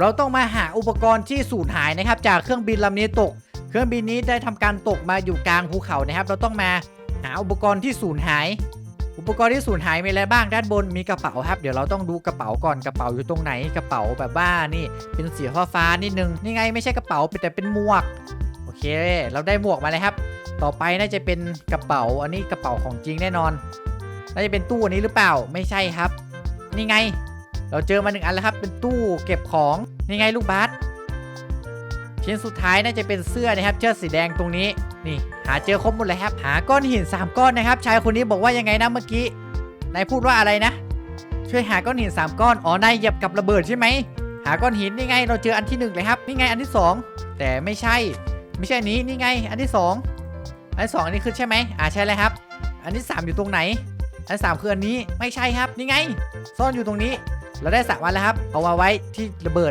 เราต้องมาหาอุปกรณ์ที่สูญหายนะครับ จากเครื่องบินลำนี้ตก เครื่องบินนี้ได้ทำการตกมาอยู่กลางภูเขานะครับ เราต้องมาหาอุปกรณ์ที่สูญหาย อุปกรณ์ที่สูญหายมีอะไรบ้างด้านบนมีกระเป๋าครับ เดี๋ยวเราต้องดูกระเป๋าก่อนกระเป๋าอยู่ตรงไหนกระเป๋าแบบว่านี่เป็นสีฟ้าฟ้านิดนึงนี่ไงไม่ใช่กระเป๋าแต่เป็นหมวกโอเค เราได้หมวกมาเลยครับ ต่อไปน่าจะเป็นกระเป๋าอันนี้กระเป๋าของจริงแน่นอนน่าจะเป็นตู้อันนี้หรือเปล่าไม่ใช่ครับ นี่ไง เราเจอมาหนึ่งอันแล้วครับ เป็นตู้เก็บของนี่ไงลูกบาสชิ้นสุดท้ายน่าจะเป็นเสื้อนะครับเสื้อสีแดงตรงนี้นี่ หาเจอครบหมดเลยครับหาก้อนหิน 3 ก้อนนะครับ ชายคนนี้บอกว่ายังไงนะเมื่อกี้นายพูดว่าอะไรนะ ช่วยหาก้อนหิน 3 ก้อนอ๋อนายเหยียบกับระเบิดใช่ไหมหาก้อนหินนี่ไง เราเจออันที่หนึ่งเลยครับนี่ไงอันที่สองแต่ไม่ใช่ ไม่ใช่อันนี้นี่ไง อันที่สองอันที่สองอันนี้คือใช่ไหมอ่าใช่เลยครับ อันที่สามอยู่ตรงไหน อันสามคืออันนี้ไม่ใช่ครับนี่ไง ซ่อนอยู่ตรงนี้ เราได้สามวันแล้วครับ เอามาไว้ที่ระเบิด